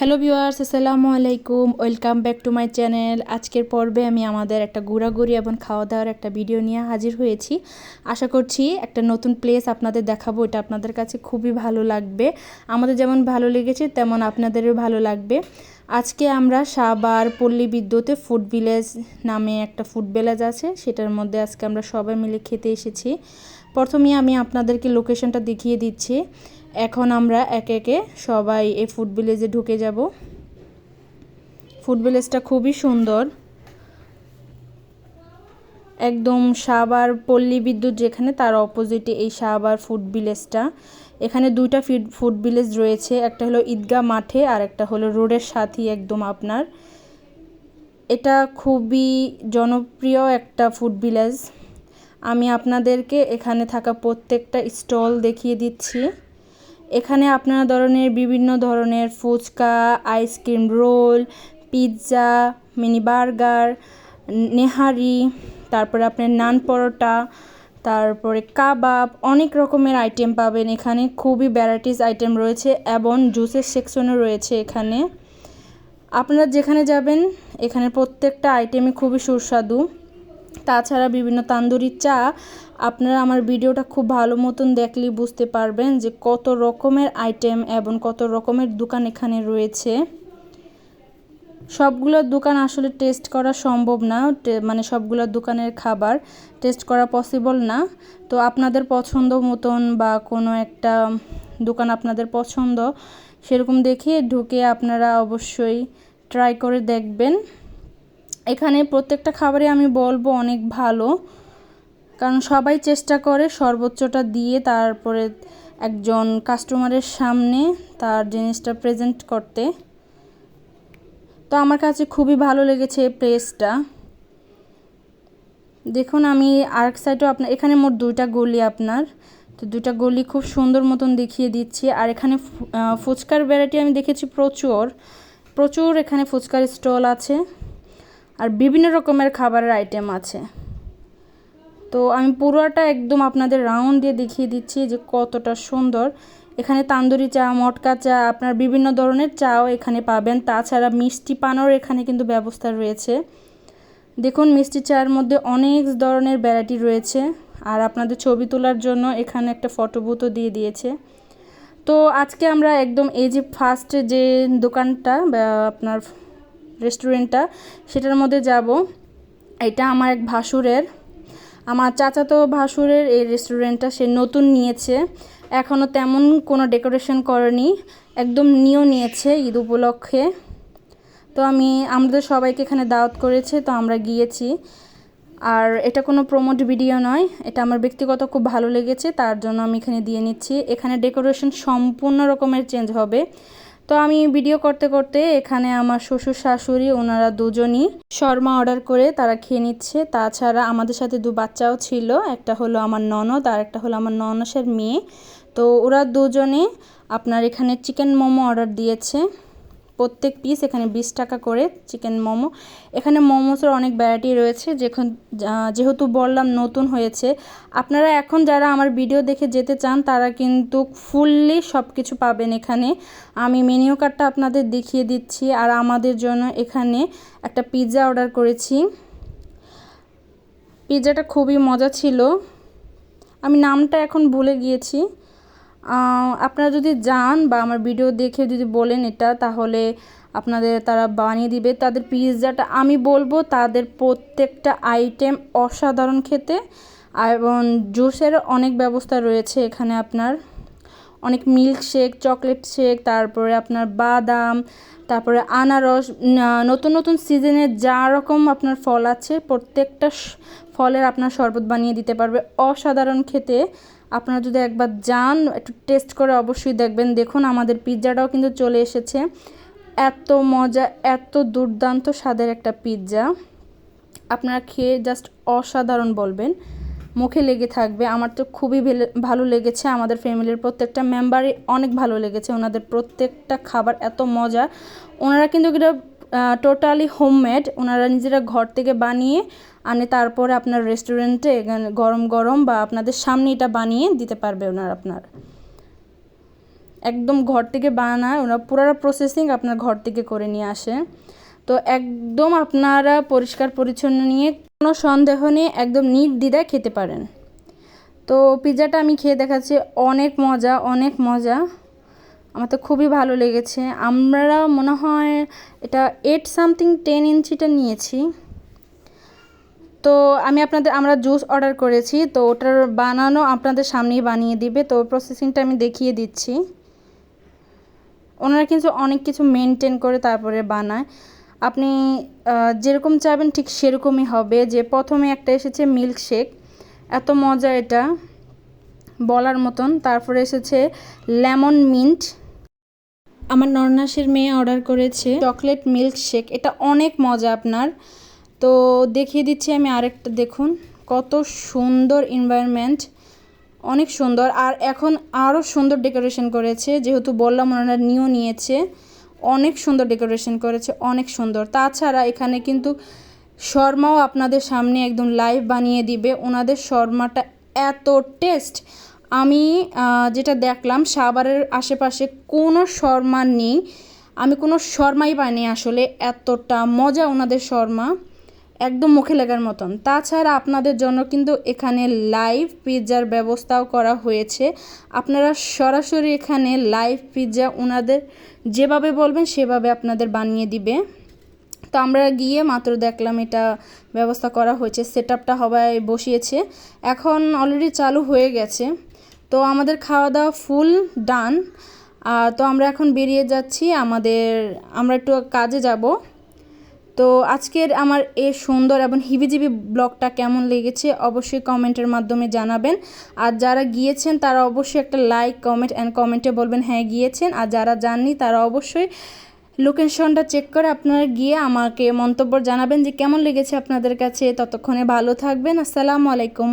Hello viewers, আসসালামু আলাইকুম। Welcome back to my channel. আজকের পর্বে আমি আমাদের একটা ঘোরাঘুরি এবং খাওয়া দাওয়ার একটা ভিডিও নিয়ে হাজির হয়েছি। আশা করছি একটা নতুন প্লেস আপনাদের দেখাবো, এটা আপনাদের কাছে খুবই ভালো লাগবে। আমাদের যেমন ভালো লেগেছে, তেমন আপনাদেরও ভালো লাগবে। আজকে আমরা সাবার পল্লী বিদ্যুতে ফুড ভিলেজ নামে একটা ফুড ভিলেজ আছে। সেটার মধ্যে আজকে আমরা সবাই মিলে খেতে এসেছি। প্রথমে আমি আপনাদেরকে লোকেশনটা দেখিয়ে দিচ্ছি। এখন আমরা একে একে সবাই এই ফুড ভিলেজে ঢুকে যাব। ফুড ভিলেজটা খুবই সুন্দর। একদম সাবার পল্লী বিদ্যুৎ যেখানে, তার অপোজিটে এই সাবার ফুড ভিলেজটা এখানে দুইটা ফিড ফুড ভিলেজ রয়েছে, একটা হলো ঈদগাহ মাঠে আর একটা হলো রোডের সাথেই একদম আপনার। এটা খুবই জনপ্রিয় একটা ফুড ভিলেজ আমি আপনাদেরকে এখানে থাকা প্রত্যেকটা স্টল দেখিয়ে দিচ্ছি। এখানে আপনারা ধরনের বিভিন্ন ধরনের fuchka, ice cream roll, pizza, mini burger, nihari, তারপরে আপনার নান পরোটা, তারপরে কাবাব, অনেক রকমের আইটেম পাবেন এখানে। খুবই ভ্যারাইটিস আইটেম রয়েছে এবং জুসের সেকশনও রয়েছে এখানে। আপনারা যেখানে যাবেন, এখানে প্রত্যেকটা আইটেমই খুবই সুস্বাদু। তাছাড়া বিভিন্ন তান্দুরি চা, আপনারা আমার ভিডিওটা খুব ভালো মতন দেখলে বুঝতে পারবেন যে কত রকমের আইটেম এবং কত রকমের দোকান এখানে রয়েছে। সবগুলো দোকান আসলে টেস্ট করা সম্ভব না মানে সবগুলো দোকানের খাবার টেস্ট করা পসিবল না। তো আপনাদের পছন্দ মতন বা কোনো একটা দোকান আপনাদের পছন্দ, সেরকম দেখে ঢুকে আপনারা অবশ্যই ট্রাই করে দেখবেন। এখানে প্রত্যেকটা খাবারে আমি বলব অনেক ভালো। কারণ সবাই চেষ্টা করে সর্বোচ্চটা দিয়ে তারপরে একজন কাস্টমারের সামনে তার জিনিসটা প্রেজেন্ট করতে। তো আমার কাছে খুবই ভালো লেগেছে এই প্লেসটা দেখুন, আমি আরেক সাইডেও আপনার এখানে মোট দুইটা গলি আপনার। তো দুইটা গলি খুব সুন্দর মতন দেখিয়ে দিচ্ছি। আর এখানে ফুচকার ভ্যারাইটি আমি দেখেছি প্রচুর। প্রচুর এখানে ফুচকার স্টল আছে। আর বিভিন্ন রকমের খাবারের আইটেম আছে। তো আমি পুরোটা একদম আপনাদের রাউন্ড দিয়ে দেখিয়ে দিচ্ছি যে কতটা সুন্দর। এখানে তান্দুরি চা, মটকা চা, আপনার বিভিন্ন ধরনের চাও এখানে পাবেন। তাছাড়া মিষ্টি পানোর এখানে কিন্তু ব্যবস্থা রয়েছে। দেখুন, মিষ্টি চায়ের মধ্যে অনেক ধরনের ভ্যারাইটি রয়েছে। আর আপনাদের ছবি তোলার জন্য এখানে একটা ফটো বুথও দিয়ে দিয়েছে। তো আজকে আমরা একদম এই যে ফার্স্ট যে দোকানটা আপনার রেস্টুরেন্টটা সেটার মধ্যে যাব। এটা আমার এক ভাসুরের, আমার চাচাতো ভাসুরের এই রেস্টুরেন্টটা সে নতুন নিয়েছে। এখনও তেমন কোনো ডেকোরেশন করেনি, একদম নিয়েও নিয়েছে ঈদ উপলক্ষে। তো আমি আমাদের সবাইকে এখানে দাওয়াত করেছে, তো আমরা গিয়েছি। আর এটা কোনো প্রমোট ভিডিও নয়, এটা আমার ব্যক্তিগত খুব ভালো লেগেছে, তার জন্য আমি এখানে দিয়ে নিচ্ছি। এখানে ডেকোরেশন সম্পূর্ণ রকমের চেঞ্জ হবে। তো আমি ভিডিও করতে করতে এখানে আমার শ্বশুর শাশুড়ি, ওনারা দুজনই শর্মা অর্ডার করে তারা খেয়ে নিচ্ছে। তাছাড়া আমাদের সাথে দু বাচ্চাও ছিল, একটা হলো আমার ননদ আর একটা হলো আমার ননসের মেয়ে। তো ওরা দুজনে আপনার এখানে চিকেন মোমো অর্ডার দিয়েছে। প্রত্যেক পিস এখানে বিশ টাকা করে চিকেন মোমো। এখানে মোমোসের অনেক ভ্যারাইটি রয়েছে, যেখান যেহেতু বললাম নতুন হয়েছে। আপনারা এখন যারা আমার ভিডিও দেখে যেতে চান, তারা কিন্তু ফুললি সব কিছু পাবেন এখানে। আমি মেনিউ কার্ডটা আপনাদের দেখিয়ে দিচ্ছি, আর আমাদের জন্য এখানে একটা পিৎজা অর্ডার করেছি। পিৎজাটা খুবই মজা ছিল। আমি নামটা এখন ভুলে গিয়েছি। আপনারা যদি যান বা আমার ভিডিও দেখে যদি বলেন এটা, তাহলে আপনাদের তারা বানিয়ে দিবে। তাদের পিৎজাটা আমি বলব, তাদের প্রত্যেকটা আইটেম অসাধারণ খেতে, এবং জুসের অনেক ব্যবস্থা রয়েছে এখানে আপনার। অনেক মিল্ক শেক চকলেট শেক তারপরে আপনার বাদাম, তারপরে আনারস নতুন নতুন সিজনে যা রকম আপনার ফল আছে, প্রত্যেকটা ফলের আপনার শরবত বানিয়ে দিতে পারবে। অসাধারণ খেতে। আপনারা যদি একবার যান, একটু টেস্ট করে অবশ্যই দেখবেন। দেখুন, আমাদের পিৎজাটাও কিন্তু চলে এসেছে। এত মজা, এত দুর্দান্ত স্বাদের একটা পিৎজা। আপনারা খেয়ে জাস্ট অসাধারণ বলবেন। মুখে লেগে থাকবে। আমার তো খুবই ভালো লেগেছে। আমাদের ফ্যামিলির প্রত্যেকটা মেম্বারই অনেক ভালো লেগেছে। ওনাদের প্রত্যেকটা খাবার এত মজা। ওনারা কিন্তু এটা টোটালি হোমমেড ওনারা নিজেরা ঘর থেকে বানিয়ে আনে, তারপরে আপনার রেস্টুরেন্টে গরম গরম বা আপনাদের সামনে এটা বানিয়ে দিতে পারবে ওনারা আপনার। একদম ঘর থেকে বানায়, ওরা পুরো প্রসেসিং আপনার ঘর থেকে করে নিয়ে আসে। তো একদম আপনারা পরিষ্কার পরিচ্ছন্ন নিয়ে কোনো সন্দেহ নেই, একদম নির্দ্বিধায় খেতে পারেন। তো পিৎজাটা আমি খেয়ে দেখাচ্ছি, অনেক মজা অনেক মজা। আমার তো খুবই ভালো লেগেছে। আমরা মনে হয় এটা এইট সামথিং টেন ইঞ্চিটা নিয়েছি। তো আমি আপনাদের, আমরা জুস অর্ডার করেছি, তো ওটার বানানো আপনাদের সামনেই বানিয়ে দিবে। তো প্রসেসিংটা আমি দেখিয়ে দিচ্ছি। ওনারা কিন্তু অনেক কিছু মেনটেন করে তারপরে বানায়। আপনি যেরকম চাইবেন ঠিক সেরকমই হবে। যে প্রথমে একটা এসেছে মিল্ক শেক এত মজা এটা। বলার মতন। তারপরে এসেছে লেমন মিন্ট। আমার নরনাসের মেয়ে অর্ডার করেছে। চকলেট মিল্ক শেক এটা অনেক মজা আপনার। তো দেখিয়ে দিচ্ছি আমি আরেকটা দেখুন। কত সুন্দর এনভায়রনমেন্ট অনেক সুন্দর। আর এখন আরও সুন্দর ডেকোরেশন করেছে। যেহেতু বললাম ওনারা নিয়েও নিয়েছে। অনেক সুন্দর ডেকোরেশন করেছে। অনেক সুন্দর। তাছাড়া এখানে কিন্তু শর্মাও আপনাদের সামনে একদম লাইভ বানিয়ে দিবে। ওনাদের শর্মাটা এত টেস্ট আমি যেটা দেখলাম, সাভারের আশেপাশে কোনো শর্মা নেই। আমি কোনো শর্মাই পাইনি আসলে, এতটা মজা ওনাদের শর্মা। একদম মুখে লাগার মতন। তাছাড়া আপনাদের জন্য কিন্তু এখানে লাইভ পিৎজার ব্যবস্থাও করা হয়েছে। আপনারা সরাসরি এখানে লাইভ পিৎজা ওনাদের যেভাবে বলবেন, সেভাবে আপনাদের বানিয়ে দিবে। তো আমরা গিয়ে মাত্র দেখলাম এটা ব্যবস্থা করা হয়েছে। সেট আপটা হবায় বসিয়েছে। এখন অলরেডি চালু হয়ে গেছে। তো আমাদের খাওয়া দাওয়া ফুল ডান তো আমরা এখন বেরিয়ে যাচ্ছি আমাদের, আমরা একটু কাজে যাব। তো আজকের আমার এ সুন্দর এবং হিবিজিবি ব্লগটা কেমন লেগেছে অবশ্যই কমেন্টের মাধ্যমে জানাবেন। আর যারা গিয়েছেন, তারা অবশ্যই একটা লাইক কমেন্ট অ্যান্ড কমেন্টে বলবেন হ্যাঁ গিয়েছেন। আর যারা যাননি, তারা অবশ্যই লোকেশনটা চেক করে আপনারা গিয়ে আমাকে মন্তব্য জানাবেন যে কেমন লেগেছে আপনাদের কাছে। ততক্ষণে ভালো থাকবেন। আসসালামু আলাইকুম।